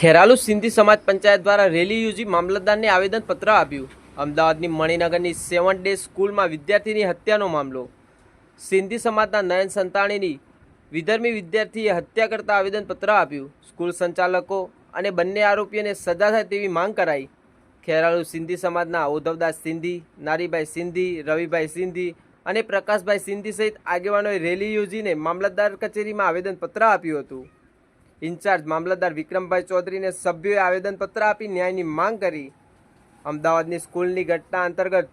ખેરાલુ સિંધી સમાજ પંચાયત દ્વારા રેલી યોજી મામલતદારને આવેદનપત્ર આપ્યું. અમદાવાદની મણિનગરની સેવન ડે સ્કૂલમાં વિદ્યાર્થીની હત્યાનો મામલો. સિંધી સમાજના નયન સંતાણીની વિધર્મી વિદ્યાર્થીએ હત્યા કરતા આવેદનપત્ર આપ્યું. સ્કૂલ સંચાલકો અને બંને આરોપીઓને સજા થાય તેવી માંગ કરાઈ. ખેરાલુ સિંધી સમાજના ઉદ્ધવદાસ સિંધી, નારીભાઈ સિંધી, રવિભાઈ સિંધી અને પ્રકાશભાઈ સિંધી સહિત આગેવાનોએ રેલી યોજીને મામલતદાર કચેરીમાં આવેદનપત્ર આપ્યું હતું. ઇન્ચાર્જ મામલતદાર વિક્રમભાઈ ચૌધરીને સભ્યોએ આવેદનપત્ર આપી ન્યાયની માંગ કરી. અમદાવાદની સ્કૂલની ઘટના અંતર્ગત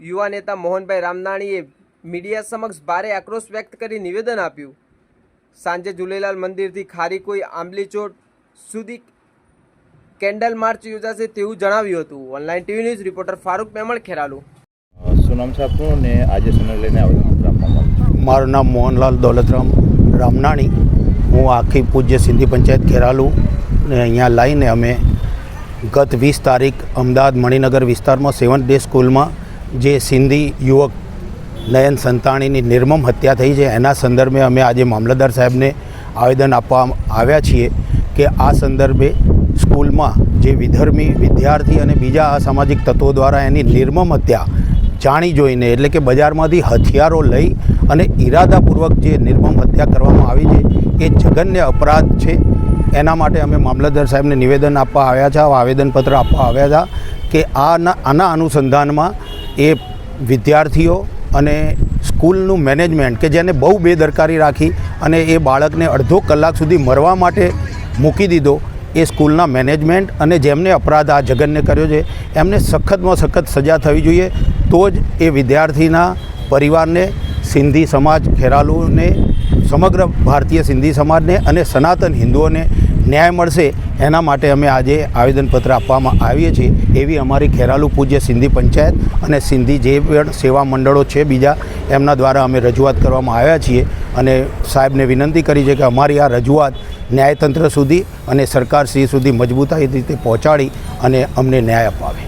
યુવા નેતા મોહનભાઈ રામનાણીએ મીડિયા સમક્ષ ભારે આક્રોશ વ્યક્ત કરી નિવેદન આપ્યું. સાંજે ઝુલેલાલ મંદિરથી ખારીકોઈ આંબલીચોટ સુધી કેન્ડલ માર્ચ યોજાશે તેવું જણાવ્યું હતું. Online TV news reporter Farooq Memon Kheralu. શું નામ છે આપનું? ને આજે શેને લઈને આવેદનપત્ર આપવામાં મારું નામ મોહનલાલ દોલતરામ રામનાણી. હું આખી પૂજ્ય સિંધી પંચાયત ખેરાલુ ને અહીંયા લાવીને અમે ગત વીસ તારીખ અમદાવાદ મણિનગર વિસ્તારમાં સેવન ડે સ્કૂલમાં જે સિંધી યુવક નયન સંતાણીની નિર્મમ હત્યા થઈ છે, એના સંદર્ભે અમે આજે મામલતદાર સાહેબને આવેદન આપવા આવ્યા છીએ કે આ સંદર્ભે સ્કૂલમાં જે વિધર્મી વિદ્યાર્થી અને બીજા અસામાજિક તત્વો દ્વારા એની નિર્મમ હત્યા જાણી જોઈને, એટલે કે બજારમાંથી હથિયારો લઈ અને ઈરાદાપૂર્વક જે નિર્મમ હત્યા કરવામાં આવી છે, એ જઘન્ય અપરાધ છે. એના માટે અમે મામલતદાર સાહેબને નિવેદન આપવા આવ્યા છે આવેદનપત્ર આપવા આવ્યા હતા કે આના આના અનુસંધાનમાં એ વિદ્યાર્થીઓ અને સ્કૂલનું મેનેજમેન્ટ, કે જેને બહુ બેદરકારી રાખી અને એ બાળકને અડધો કલાક સુધી મરવા માટે મૂકી દીધો, એ સ્કૂલના મેનેજમેન્ટ અને જેમને અપરાધ આ જગનને કર્યો છે, એમને સખતમાં સખત સજા થવી જોઈએ. તો જ એ વિદ્યાર્થીના પરિવારને સિંધી સમાજ ખેરાલુને સમગ્ર ભારતીય સિંધી સમાજને અને સનાતન હિન્દુઓને ન્યાય મળશે એના માટે અમે આજે આવેદનપત્ર આપવામાં આવીએ છીએ એવી અમારી ખેરાલુ પૂજ્ય સિંધી પંચાયત અને સિંધી જે પણ સેવા મંડળો છે બીજા એમના દ્વારા અમે રજૂઆત કરવામાં આવ્યા છીએ અને સાહેબને વિનંતી કરી છે કે અમારી આ રજૂઆત ન્યાયતંત્ર સુધી અને સરકાર શ્રી સુધી મજબૂતાઈ રીતે પહોંચાડી અને અમને ન્યાય અપાવે.